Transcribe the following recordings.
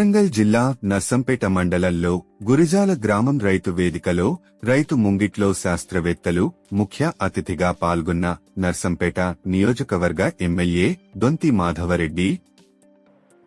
వరంగల్ జిల్లా నర్సంపేట మండలంలో గురిజాల గ్రామం రైతు వేదికలో రైతు ముంగిట్లో శాస్త్రవేత్తలు ముఖ్య అతిథిగా పాల్గొన్న నర్సంపేట నియోజకవర్గ ఎమ్మెల్యే దొంతి మాధవరెడ్డి.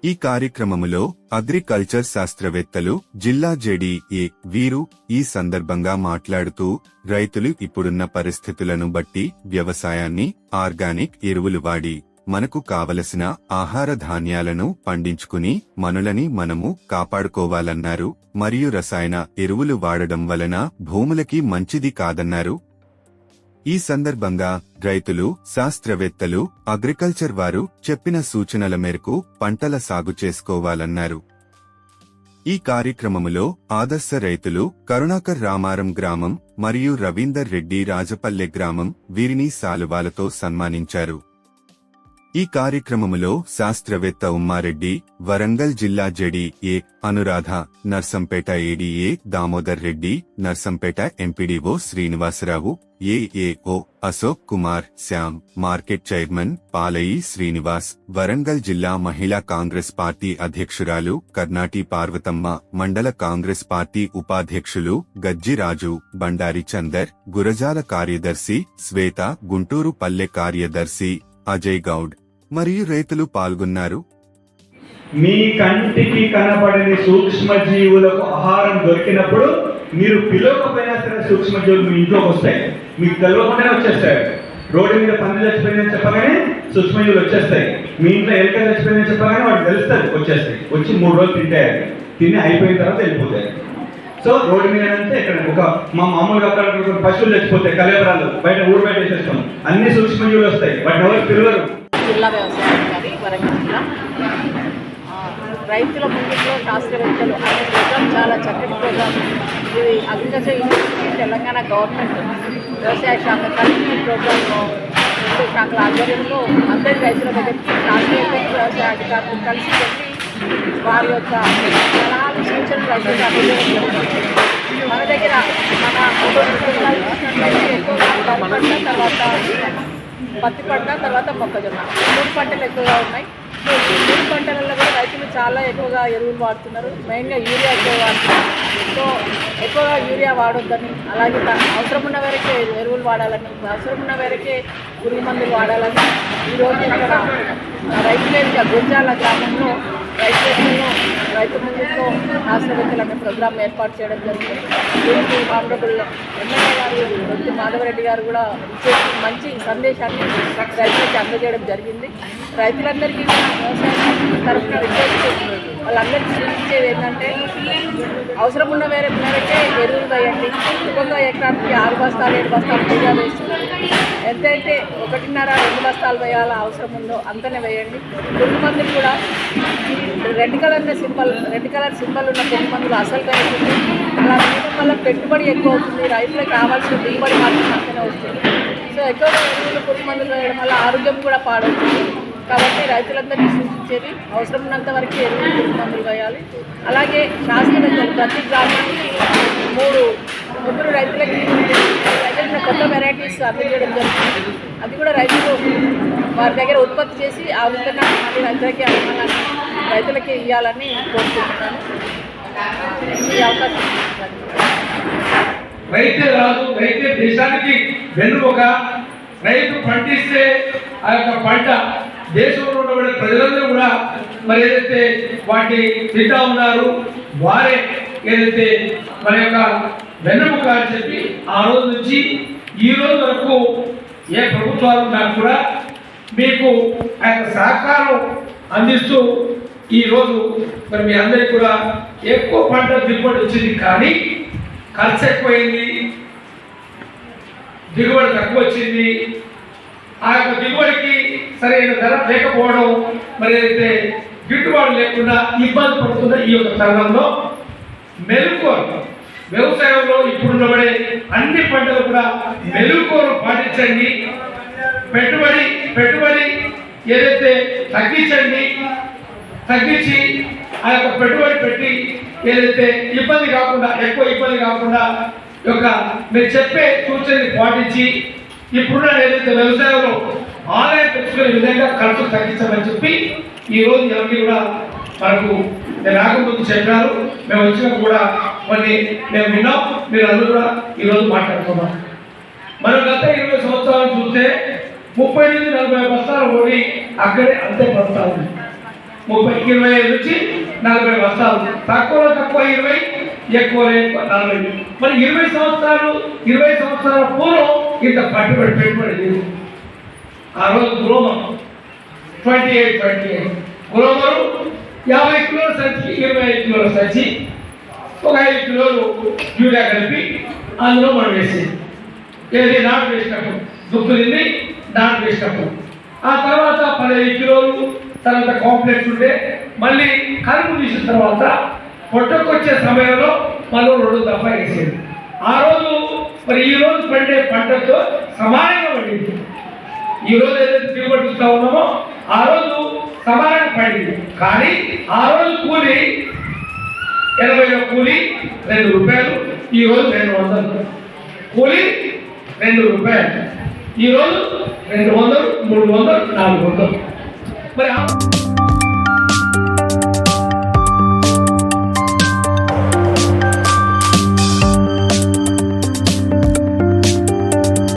ఈ కార్యక్రమములో అగ్రికల్చర్ శాస్త్రవేత్తలు జిల్లా జేడీఏ వీరు ఈ సందర్భంగా మాట్లాడుతూ రైతులు ఇప్పుడున్న పరిస్థితులను బట్టి వ్యవసాయాన్ని ఆర్గానిక్ ఎరువులు వాడి మనకు కావలసిన ఆహార ధాన్యాలను పండించుకుని మనులని మనము కాపాడుకోవాలన్నారు మరియు రసాయన ఎరువులు వాడడం వలన భూములకి మంచిది కాదన్నారు. ఈ సందర్భంగా రైతులు శాస్త్రవేత్తలు అగ్రికల్చర్ వారు చెప్పిన సూచనల మేరకు పంటల సాగు చేసుకోవాలన్నారు. ఈ కార్యక్రమములో ఆదర్శ రైతులు కరుణాకర్ రామారం గ్రామం మరియు రవీందర్ రెడ్డి రాజపల్లె గ్రామం వీరిని శాలువాలతో సన్మానించారు. ఈ కార్యక్రమములో శాస్త్రవేత్త ఉమ్మారెడ్డి వరంగల్ జిల్లా JDA Anuradha Narsampet ADA Damodar Reddy Narsampet MPDO Srinivasarao AAO Ashok Kumar Shyam market chairman Palayi Srinivas Warangal జిల్లా మహిళా కాంగ్రెస్ పార్టీ అధ్యక్షురాలు కర్ణాటి పార్వతమ్మ మండల కాంగ్రెస్ పార్టీ ఉపాధ్యక్షులు గజ్జిరాజు బండారి చందర్ గురజాల కార్యదర్శి శ్వేత గుంటూరు పల్లె కార్యదర్శి అజయ్ గౌడ్. మరియు రైతులు పాల్గొన్నారు. మీ కంటికి కనబడని సూక్ష్మజీవులకు ఆహారం దొరికినప్పుడు మీరు పిలవకపోయినా సరే సూక్ష్మజీవులు మీ ఇంట్లోకి వస్తాయి. మీకు తెలవకుండానే వచ్చేస్తాయి. రోడ్డు మీద పంది చచ్చిపోయిందని చెప్పగానే సూక్ష్మజీవులు వచ్చేస్తాయి. మీ ఇంట్లో ఎలుక చచ్చిపోయిందని చెప్పగానే వాడు తెలుస్తుంది వచ్చేస్తాయి. వచ్చి మూడు రోజులు తింటాయి. తిని అయిపోయిన తర్వాత వెళ్ళిపోతాయి. సో రోడ్డు మీద అంటే ఇక్కడ ఒక మా మామూలుగా అక్కడ పశువులు చచ్చిపోతాయి కలేబరాలు. బయట ఊరు బయట వేసేస్తాం. అన్ని సూక్ష్మజీవులు వస్తాయి. వాటిని ఎవరు పిలవరు. జిల్లా వ్యవసాయ అధికారి వరంగల్ జిల్లా రైతుల ముందులో శాస్త్రవేత్తలు అనే ప్రోగ్రామ్ చాలా చక్కటి ప్రోగ్రామ్. ఇది అగ్రికల్చర్ యూనివర్సిటీ తెలంగాణ గవర్నమెంట్. వ్యవసాయ శాఖ కలిసి ఈ ప్రోగ్రాంలో రెండు శాఖల ఆధ్వర్యంలో అందరి రైతుల దగ్గరికి శాస్త్రవేత్తలు వ్యవసాయ అధికారులు కలిసి వెళ్ళి వారి యొక్క సలహాలు సూచనలు రైతులకు అందజేయడం జరుగుతుంది మన దగ్గర మన చూసినట్లయితే ఎక్కువగా తర్వాత పత్తి పంట తర్వాత మొక్కజొన్న. మూడు పంటలు ఎక్కువగా ఉన్నాయి. మూడు పంటలలో కూడా రైతులు చాలా ఎక్కువగా ఎరువులు వాడుతున్నారు. మెయిన్గా యూరియా ఎక్కువ వాడుతున్నారు. సో ఎక్కువగా యూరియా వాడొద్దని అలాగే అవసరం ఉన్న వరకే ఎరువులు వాడాలని అవసరం ఉన్న వరకే పురుగు మందులు వాడాలని ఈరోజు ఇక్కడ ఆ, గుంజాల గ్రామంలో రైతు రైతు ముందులో శాస్త్రవేత్తలు ప్రోగ్రామ్ ఏర్పాటు చేయడం జరిగింది దీనికి ఆనరబుల్ ఎమ్మెల్యే గారు వృత్తి మాధవరెడ్డి గారు కూడా మంచి సందేశాన్ని రైతులకి అందజేయడం జరిగింది రైతులందరికీ వ్యవసాయ తరఫున విజ్ఞప్తి వాళ్ళందరికీ ఇచ్చేది ఏంటంటే అవసరం ఉన్న వేరే పిల్లలకే ఎరువులు వేయండి. ఒక్కొక్క ఎకరానికి ఆరు బస్తాలు ఏడు బస్తాలు పూజా వేస్తున్నారు ఎంతైతే ఒకటిన్నర రెండు బస్తాలు వేయాల అవసరం ఉందో అంతనే వేయండి. పురుగు మందులు కూడా red colour symbol red colour symbol ఉన్న పురుగు మందులు అసలు వేయకుండా. అలా వేయడం వల్ల పెట్టుబడి ఎక్కువ అవుతుంది. రైతులకు కావాల్సిన దిగుబడి మాత్రం అంతనే వస్తుంది. సో ఎక్కువగా ఎరువులు పురుగు మందులు వేయడం వల్ల ఆరోగ్యం కూడా పాడవుతుంది. కాబట్టి రైతులందరికీ సూచించేది అవసరం ఉన్నంత వరకు ఎరువులు మందులు వేయాలి. అలాగే శాస్త్రవేత్తలు ప్రతి గ్రామానికి మూడు ముగ్గురు రైతులకి రైతులకు కొత్త వెరైటీస్ అందజేయడం జరుగుతుంది. అది కూడా రైతులు వారి దగ్గర ఉత్పత్తి చేసి ఆ విత్తనాన్ని మళ్ళీ రైతులకి అమ్మాలని రైతులకి ఇవ్వాలని కోరుకుంటున్నాను. ఈ అవకాశం రైతే రాదు రైతే దేశానికి వెన్నుముక. రైతు పండిస్తే ఆ యొక్క పంట దేశంలో ఉన్నటువంటి ప్రజలందరూ కూడా మరి ఏదైతే వాటిని తింటా ఉన్నారు వారే ఏదైతే మన యొక్క వెన్నుముక అని చెప్పి ఆ రోజు నుంచి ఈ రోజు వరకు ఏ ప్రభుత్వాలు ఉన్నా కూడా మీకు ఆ యొక్క సహకారం అందిస్తూ ఈరోజు మరి మీ అందరికీ కూడా ఎక్కువ పంట దిగుబడి వచ్చింది. కానీ ఖర్చు ఎక్కువైంది దిగుబడి తక్కువ వచ్చింది. ఆ యొక్క దిగుబడికి సరైన ధర లేకపోవడం మరి అయితే గిట్టుబాటు లేకుండా ఇబ్బంది పడుతున్న ఈ యొక్క తరుణంలో మెలుకోరు వ్యవసాయంలో ఇప్పుడు ఉండబడే అన్ని పంటలు కూడా మెలుకోరు పాటించండి. పెట్టుబడి పెట్టుబడి ఏదైతే తగ్గించండి తగ్గించి ఆ యొక్క పెట్టుబడి పెట్టి ఏదైతే ఇబ్బంది కాకుండా ఎక్కువ ఇబ్బంది కాకుండా యొక్క మీరు చెప్పే సూచనని పాటించి ఇప్పుడున్న ఏదైతే వ్యవసాయంలో చేసుకునే విధంగా ఖర్చు తగ్గించమని చెప్పి ఈ రోజు ఎవరికి కూడా మనకు నేను రాకముందు చెప్పారు. మేము వచ్చినా కూడా కొన్ని మేము విన్నాం. మీరు అందరూ కూడా ఈరోజు మాట్లాడుకున్నాం మనం గత ఇరవై సంవత్సరాలు చూస్తే ముప్పై నుంచి నలభై బస్తాలు ఓడి అక్కడే అంతే బస్తాలు ముప్పై ఇరవై ఐదు నుంచి నలభై బస్తాలు తక్కువలో తక్కువ ఇరవై ఎక్కువ ఎక్కువ నలభై. మరి ఇరవై సంవత్సరాలు ఇరవై సంవత్సరాల పూర్వం ఇంత పట్టుబడి పెట్టుబడి లేదు. ఆ రోజు Gromor twenty eight twenty eight. Gromor యాభై కిలోల సంచి ఇరవై ఐదు కిలోల సంచి ఒక ఐదు కిలోలు యూరియా కలిపి అందులో మనం వేసేది. ఏది? నాటు వేసినప్పుడు. దుక్కు తింది నాటు వేసినప్పుడు. ఆ తర్వాత పదిహేను కిలోలు తర్వాత కాంప్లెక్స్ ఉంటే మళ్ళీ కలుపు తీసిన తర్వాత పొట్టకొచ్చే సమయంలో మళ్ళీ రెండు దఫా వేసేది. ఆ రోజు మరి ఈ రోజు పండే పంటతో సమానంగా పండింది. ఈ రోజు ఏదైతే దిగుబడి ఉన్నామో ఆ రోజు సమానంగా పడింది. కానీ ఆ రోజు కూలి ఎనభై కూలి రెండు రూపాయలు ఈ రోజు రెండు వందలు. కూలి రెండు రూపాయలు ఈ రోజు రెండు వందలు మూడు వందలు నాలుగు వందలు. మరి